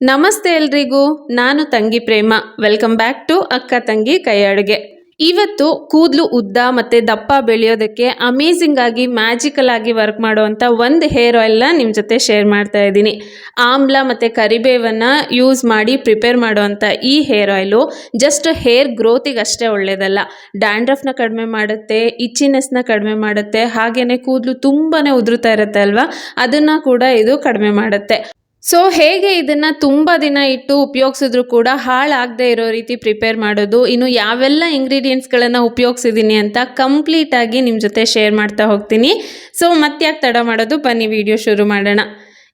ನಮಸ್ತೆ ಎಲ್ರಿಗೂ, ನಾನು ತಂಗಿ ಪ್ರೇಮ. ವೆಲ್ಕಮ್ ಬ್ಯಾಕ್ ಟು ಅಕ್ಕ ತಂಗಿ ಕೈ ಅಡುಗೆ. ಇವತ್ತು ಕೂದಲು ಉದ್ದ ಮತ್ತು ದಪ್ಪ ಬೆಳೆಯೋದಕ್ಕೆ ಅಮೇಝಿಂಗ್ ಆಗಿ ಮ್ಯಾಜಿಕಲ್ ಆಗಿ ವರ್ಕ್ ಮಾಡುವಂಥ ಒಂದು ಹೇರ್ ಆಯಿಲ್ನ ನಿಮ್ಮ ಜೊತೆ ಶೇರ್ ಮಾಡ್ತಾ ಇದ್ದೀನಿ. ಆಮ್ಲ ಮತ್ತು ಕರಿಬೇವನ್ನು ಯೂಸ್ ಮಾಡಿ ಪ್ರಿಪೇರ್ ಮಾಡುವಂಥ ಈ ಹೇರ್ ಆಯಿಲು ಜಸ್ಟ್ ಹೇರ್ ಗ್ರೋತಿಗೆ ಅಷ್ಟೇ ಒಳ್ಳೆಯದಲ್ಲ ಡ್ಯಾಂಡ್ರಫ್ನ ಕಡಿಮೆ ಮಾಡುತ್ತೆ ಇಚ್ಚಿನೆಸ್ನ ಕಡಿಮೆ ಮಾಡುತ್ತೆ ಹಾಗೆಯೇ ಕೂದಲು ತುಂಬಾ ಉದುರುತ್ತಾ ಇರುತ್ತೆ ಅಲ್ವಾ? ಅದನ್ನು ಕೂಡ ಇದು ಕಡಿಮೆ ಮಾಡುತ್ತೆ. ಸೊ ಹೇಗೆ ಇದನ್ನು ತುಂಬ ದಿನ ಇಟ್ಟು ಉಪಯೋಗಿಸಿದ್ರು ಕೂಡ ಹಾಳಾಗದೇ ಇರೋ ರೀತಿ ಪ್ರಿಪೇರ್ ಮಾಡೋದು, ಇನ್ನು ಯಾವೆಲ್ಲ ಇಂಗ್ರೀಡಿಯೆಂಟ್ಸ್ಗಳನ್ನು ಉಪಯೋಗಿಸಿದ್ದೀನಿ ಅಂತ ಕಂಪ್ಲೀಟಾಗಿ ನಿಮ್ಮ ಜೊತೆ ಶೇರ್ ಮಾಡ್ತಾ ಹೋಗ್ತೀನಿ. ಸೊ ಮತ್ತ್ಯಾಕೆ ತಡ ಮಾಡೋದು, ಬನ್ನಿ ವಿಡಿಯೋ ಶುರು ಮಾಡೋಣ.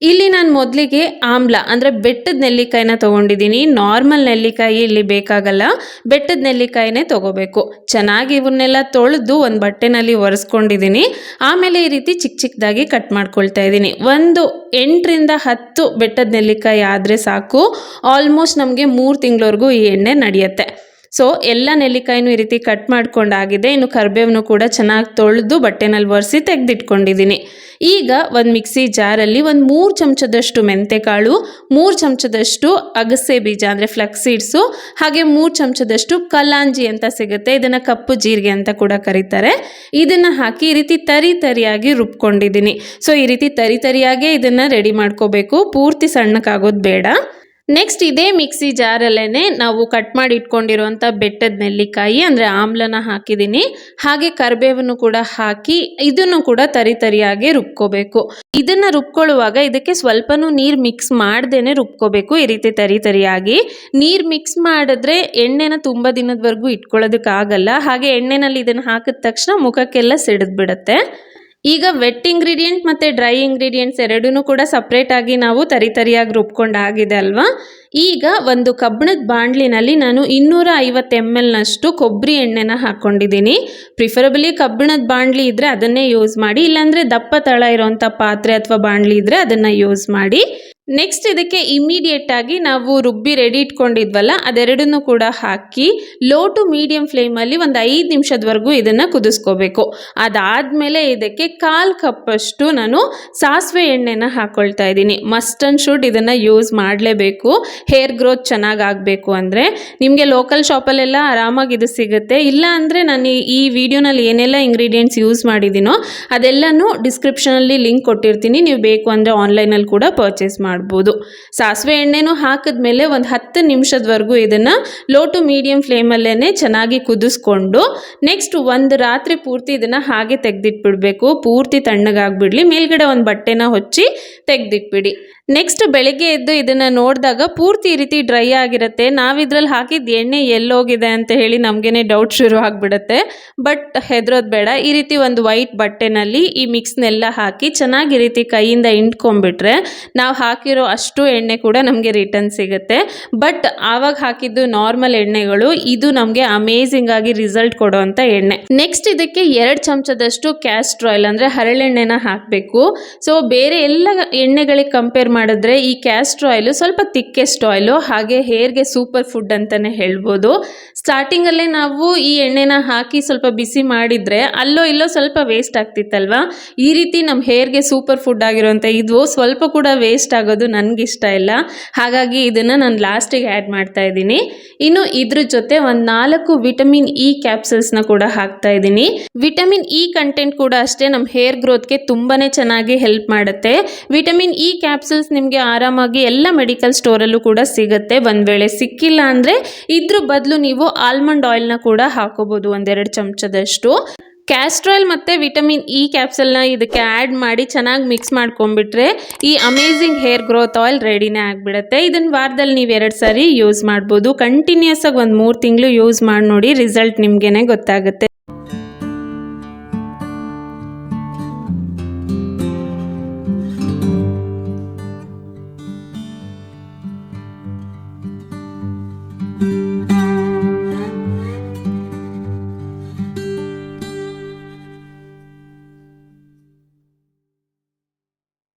ಇಲ್ಲಿ ನಾನು ಮೊದಲಿಗೆ ಆಮ್ಲ, ಅಂದರೆ ಬೆಟ್ಟದ ನೆಲ್ಲಿಕಾಯಿನ ತೊಗೊಂಡಿದ್ದೀನಿ ನಾರ್ಮಲ್ ನೆಲ್ಲಿಕಾಯಿ ಇಲ್ಲಿ ಬೇಕಾಗಲ್ಲ. ಬೆಟ್ಟದ ನೆಲ್ಲಿಕಾಯಿನೇ ತೊಗೋಬೇಕು. ಚೆನ್ನಾಗಿ ಇವನ್ನೆಲ್ಲ ತೊಳೆದು ಒಂದು ಬಟ್ಟೆನಲ್ಲಿ ಒರೆಸ್ಕೊಂಡಿದ್ದೀನಿ ಆಮೇಲೆ ಈ ರೀತಿ ಚಿಕ್ಕ ಚಿಕ್ಕದಾಗಿ ಕಟ್ ಮಾಡ್ಕೊಳ್ತಾ ಇದ್ದೀನಿ ಒಂದು ಎಂಟರಿಂದ ಹತ್ತು ಬೆಟ್ಟದ ನೆಲ್ಲಿಕಾಯಿ ಆದರೆ ಸಾಕು. ಆಲ್ಮೋಸ್ಟ್ ನಮಗೆ ಮೂರು ತಿಂಗಳವರೆಗೂ ಈ ಎಣ್ಣೆ ನಡೆಯುತ್ತೆ. ಸೊ ಎಲ್ಲ ನೆಲ್ಲಿಕಾಯಿನೂ ಈ ರೀತಿ ಕಟ್ ಮಾಡ್ಕೊಂಡಾಗಿದೆ. ಇನ್ನು ಕರಿಬೇವನ್ನು ಕೂಡ ಚೆನ್ನಾಗಿ ತೊಳೆದು ಬಟ್ಟೆನಲ್ಲಿ ಒರೆಸಿ ತೆಗೆದಿಟ್ಕೊಂಡಿದ್ದೀನಿ. ಈಗ ಒಂದು ಮಿಕ್ಸಿ ಜಾರಲ್ಲಿ ಒಂದು ಮೂರು ಚಮಚದಷ್ಟು ಮೆಂತೆಕಾಳು, ಮೂರು ಚಮಚದಷ್ಟು ಅಗಸೆ ಬೀಜ ಅಂದರೆ ಫ್ಲಕ್ಸ್ ಸೀಡ್ಸು, ಹಾಗೆ ಮೂರು ಚಮಚದಷ್ಟು ಕಲಾಂಜಿ ಅಂತ ಸಿಗುತ್ತೆ. ಇದನ್ನು ಕಪ್ಪು ಜೀರಿಗೆ ಅಂತ ಕೂಡ ಕರೀತಾರೆ. ಇದನ್ನು ಹಾಕಿ ಈ ರೀತಿ ತರಿ ತರಿಯಾಗಿ ರುಬ್ಕೊಂಡಿದ್ದೀನಿ. ಸೊ ಈ ರೀತಿ ತರಿ ತರಿಯಾಗೇ ಇದನ್ನು ರೆಡಿ ಮಾಡ್ಕೋಬೇಕು. ಪೂರ್ತಿ ಸಣ್ಣಕ್ಕಾಗೋದು ಬೇಡ. ನೆಕ್ಸ್ಟ್ ಇದೇ ಮಿಕ್ಸಿ ಜಾರಲ್ಲೇ ನಾವು ಕಟ್ ಮಾಡಿ ಇಟ್ಕೊಂಡಿರುವಂಥ ಬೆಟ್ಟದ ನೆಲ್ಲಿಕಾಯಿ ಅಂದರೆ ಆಮ್ಲನ ಹಾಕಿದ್ದೀನಿ ಹಾಗೆ ಕರಿಬೇವನ್ನು ಕೂಡ ಹಾಕಿ ಇದನ್ನು ಕೂಡ ತರಿ ತರಿಯಾಗಿ ರುಬ್ಕೋಬೇಕು. ಇದನ್ನು ರುಬ್ಕೊಳ್ಳುವಾಗ ಇದಕ್ಕೆ ಸ್ವಲ್ಪನೂ ನೀರು ಮಿಕ್ಸ್ ಮಾಡ್ದೇನೆ ರುಬ್ಕೋಬೇಕು ಈ ರೀತಿ ತರಿ ತರಿಯಾಗಿ. ನೀರು ಮಿಕ್ಸ್ ಮಾಡಿದ್ರೆ ಎಣ್ಣೆನ ತುಂಬ ದಿನದವರೆಗೂ ಇಟ್ಕೊಳ್ಳೋದಕ್ಕಾಗಲ್ಲ. ಹಾಗೆ ಎಣ್ಣೆನಲ್ಲಿ ಇದನ್ನು ಹಾಕಿದ ತಕ್ಷಣ ಮುಖಕ್ಕೆಲ್ಲ ಸಿಡಿದು ಬಿಡುತ್ತೆ ಈಗ ವೆಟ್ ಇಂಗ್ರೀಡಿಯೆಂಟ್ ಮತ್ತು ಡ್ರೈ ಇಂಗ್ರೀಡಿಯೆಂಟ್ಸ್ ಎರಡೂ ಕೂಡ ಸಪ್ರೇಟಾಗಿ ನಾವು ತರಿತರಿಯಾಗಿ ರುಬ್ಕೊಂಡಾಗಿದೆ ಅಲ್ವಾ? ಈಗ ಒಂದು ಕಬ್ಬಿಣದ ಬಾಣಲಿನಲ್ಲಿ ನಾನು ಇನ್ನೂರ ಐವತ್ತು ಎಂ ಎಲ್ನಷ್ಟು ಕೊಬ್ಬರಿ ಎಣ್ಣೆನ ಹಾಕ್ಕೊಂಡಿದ್ದೀನಿ ಪ್ರಿಫರಬಲಿ ಕಬ್ಬಿಣದ ಬಾಣಲಿ ಇದ್ದರೆ ಅದನ್ನೇ ಯೂಸ್ ಮಾಡಿ, ಇಲ್ಲಾಂದರೆ ದಪ್ಪ ತಳ ಇರೋವಂಥ ಪಾತ್ರೆ ಅಥವಾ ಬಾಣಲಿ ಇದ್ದರೆ ಅದನ್ನು ಯೂಸ್ ಮಾಡಿ. ನೆಕ್ಸ್ಟ್ ಇದಕ್ಕೆ ಇಮ್ಮಿಡಿಯೇಟ್ ಆಗಿ ನಾವು ರುಬ್ಬಿ ರೆಡಿ ಇಟ್ಕೊಂಡಿದ್ವಲ್ಲ, ಅದೆರಡನ್ನೂ ಕೂಡ ಹಾಕಿ ಲೋ ಟು ಮೀಡಿಯಂ ಫ್ಲೇಮಲ್ಲಿ ಒಂದು ಐದು ನಿಮಿಷದವರೆಗೂ ಇದನ್ನು ಕುದಿಸ್ಕೋಬೇಕು. ಅದಾದಮೇಲೆ ಇದಕ್ಕೆ ಕಾಲು ಕಪ್ಪಷ್ಟು ನಾನು ಸಾಸಿವೆ ಎಣ್ಣೆನ ಹಾಕ್ಕೊಳ್ತಾ ಇದ್ದೀನಿ. ಮಸ್ಟ್ ಆ್ಯಂಡ್ ಶುಡ್ ಇದನ್ನು ಯೂಸ್ ಮಾಡಲೇಬೇಕು. ಹೇರ್ ಗ್ರೋತ್ ಚೆನ್ನಾಗಿ ಆಗಬೇಕು ಅಂದರೆ. ನಿಮಗೆ ಲೋಕಲ್ ಶಾಪಲ್ಲೆಲ್ಲ ಆರಾಮಾಗಿ ಇದು ಸಿಗುತ್ತೆ. ಇಲ್ಲ ಅಂದರೆ ನಾನು ಈ- ವಿಡಿಯೋನಲ್ಲಿ ಏನೆಲ್ಲ ಇಂಗ್ರೀಡಿಯೆಂಟ್ಸ್ ಯೂಸ್ ಮಾಡಿದ್ದೀನೋ ಅದೆಲ್ಲನೂ ಡಿಸ್ಕ್ರಿಪ್ಷನಲ್ಲಿ ಲಿಂಕ್ ಕೊಟ್ಟಿರ್ತೀನಿ. ನೀವು ಬೇಕು ಅಂದರೆ ಆನ್ಲೈನಲ್ಲಿ ಕೂಡ ಪರ್ಚೇಸ್ ಮಾಡ್ಬೋದು. ಸಾಸಿವೆ ಎಣ್ಣೆನೂ ಹಾಕಿದ್ಮೇಲೆ ಒಂದು ಹತ್ತು ನಿಮಿಷದವರೆಗೂ ಇದನ್ನು ಲೋ ಟು ಮೀಡಿಯಂ ಫ್ಲೇಮಲ್ಲೇ ಚೆನ್ನಾಗಿ ಕುದಿಸ್ಕೊಂಡು ನೆಕ್ಸ್ಟ್ ಒಂದು ರಾತ್ರಿ ಪೂರ್ತಿ ಇದನ್ನು ಹಾಗೆ ತೆಗೆದಿಟ್ಬಿಡ್ಬೇಕು. ಪೂರ್ತಿ ತಣ್ಣಗಾಗ್ಬಿಡ್ಲಿ. ಮೇಲ್ಗಡೆ ಒಂದು ಬಟ್ಟೆನ ಹೊಚ್ಚಿ ತೆಗೆದಿಟ್ಬಿಡಿ. ನೆಕ್ಸ್ಟ್ ಬೆಳಗ್ಗೆ ಎದ್ದು ಇದನ್ನು ನೋಡಿದಾಗ ಪೂರ್ತಿ ರೀತಿ ಡ್ರೈ ಆಗಿರುತ್ತೆ. ನಾವಿದ್ರಲ್ಲಿ ಹಾಕಿದ ಎಣ್ಣೆ ಎಲ್ಲೋಗಿದೆ ಅಂತ ಹೇಳಿ ನಮಗೇನೆ ಡೌಟ್ ಶುರು ಆಗಿಬಿಡುತ್ತೆ. ಬಟ್ ಹೆದರೋದು ಬೇಡ. ಈ ರೀತಿ ಒಂದು ವೈಟ್ ಬಟ್ಟೆನಲ್ಲಿ ಈ ಮಿಕ್ಸ್ನೆಲ್ಲ ಹಾಕಿ ಚೆನ್ನಾಗಿ ರೀತಿ ಕೈಯಿಂದ ಇಂಟ್ಕೊಂಡ್ಬಿಟ್ರೆ ನಾವು ಹಾಕಿರೋ ಅಷ್ಟು ಎಣ್ಣೆ ಕೂಡ ನಮಗೆ ರಿಟರ್ನ್ ಸಿಗುತ್ತೆ. ಬಟ್ ಆವಾಗ ಹಾಕಿದ್ದು ನಾರ್ಮಲ್ ಎಣ್ಣೆಗಳು ಇದು ನಮಗೆ ಅಮೇಝಿಂಗ್ ಆಗಿ ರಿಸಲ್ಟ್ ಕೊಡುವಂಥ ಎಣ್ಣೆ. ನೆಕ್ಸ್ಟ್ ಇದಕ್ಕೆ ಎರಡು ಚಮಚದಷ್ಟು ಕ್ಯಾಸ್ಟ್ರ್ ಆಯಿಲ್ ಅಂದರೆ ಹರಳೆಣ್ಣೆನ ಹಾಕಬೇಕು. ಸೊ ಬೇರೆ ಎಲ್ಲ ಎಣ್ಣೆಗಳಿಗೆ ಕಂಪೇರ್ ಮಾಡಿದ್ರೆ ಈ ಕ್ಯಾಸ್ಟ್ರ್ ಆಯಿಲು ಸ್ವಲ್ಪ ತಿಕ್ಕೆಸ್ಟ್ ಆಯಿಲು ಹಾಗೆ ಹೇರ್ಗೆ ಸೂಪರ್ ಫುಡ್ ಅಂತಲೇ ಹೇಳ್ಬೋದು. ಸ್ಟಾರ್ಟಿಂಗಲ್ಲೇ ನಾವು ಈ ಎಣ್ಣೆನ ಹಾಕಿ ಸ್ವಲ್ಪ ಬಿಸಿ ಮಾಡಿದರೆ ಅಲ್ಲೋ ಇಲ್ಲೋ ಸ್ವಲ್ಪ ವೇಸ್ಟ್ ಆಗ್ತಿತ್ತಲ್ವಾ? ಈ ರೀತಿ ನಮ್ಮ ಹೇರ್ಗೆ ಸೂಪರ್ ಫುಡ್ ಆಗಿರುವಂಥ ಇದು ಸ್ವಲ್ಪ ಕೂಡ ವೇಸ್ಟ್ ಆಗೋದು ನನಗಿಷ್ಟ ಇಲ್ಲ. ಹಾಗಾಗಿ ಇದನ್ನು ನಾನು ಲಾಸ್ಟಿಗೆ ಆ್ಯಡ್ ಮಾಡ್ತಾ ಇದ್ದೀನಿ. ಇನ್ನು ಇದ್ರ ಜೊತೆ ಒಂದು ನಾಲ್ಕು ವಿಟಮಿನ್ ಇ ಕ್ಯಾಪ್ಸಲ್ಸ್ನ ಕೂಡ ಹಾಕ್ತಾ ಇದ್ದೀನಿ. ವಿಟಮಿನ್ ಇ ಕಂಟೆಂಟ್ ಕೂಡ ಅಷ್ಟೇ ನಮ್ಮ ಹೇರ್ ಗ್ರೋತ್ಗೆ ತುಂಬಾ ಚೆನ್ನಾಗಿ ಹೆಲ್ಪ್ ಮಾಡುತ್ತೆ. ವಿಟಮಿನ್ ಇ ಕ್ಯಾಪ್ಸಲ್ಸ್ ನಿಮಗೆ ಆರಾಮಾಗಿ ಎಲ್ಲ ಮೆಡಿಕಲ್ ಸ್ಟೋರಲ್ಲೂ ಕೂಡ ಸಿಗುತ್ತೆ. ಒಂದು ವೇಳೆ ಸಿಕ್ಕಿಲ್ಲ ಅಂದರೆ ಇದ್ರ ಬದಲು ನೀವು ಆಲ್ಮಂಡ್ ಆಯಿಲ್ನ ಕೂಡ ಹಾಕೋಬೋದು ಒಂದೆರಡು ಚಮಚದಷ್ಟು. ಕ್ಯಾಸ್ಟ್ರಾಯ್ಲ್ ಮತ್ತು ವಿಟಮಿನ್ ಇ ಕ್ಯಾಪ್ಸಲ್ನ ಇದಕ್ಕೆ ಆ್ಯಡ್ ಮಾಡಿ ಚೆನ್ನಾಗಿ ಮಿಕ್ಸ್ ಮಾಡ್ಕೊಂಡ್ಬಿಟ್ರೆ ಈ ಅಮೇಝಿಂಗ್ ಹೇರ್ ಗ್ರೋತ್ ಆಯಿಲ್ ರೆಡಿನೇ ಆಗಿಬಿಡುತ್ತೆ. ಇದನ್ನು ವಾರದಲ್ಲಿ ನೀವು ಎರಡು ಸಾರಿ ಯೂಸ್ ಮಾಡ್ಬೋದು. ಕಂಟಿನ್ಯೂಸ್ ಆಗಿ ಒಂದು ಮೂರು ತಿಂಗಳು ಯೂಸ್ ಮಾಡಿ ನೋಡಿ ರಿಸಲ್ಟ್ ನಿಮಗೇನೆ ಗೊತ್ತಾಗುತ್ತೆ.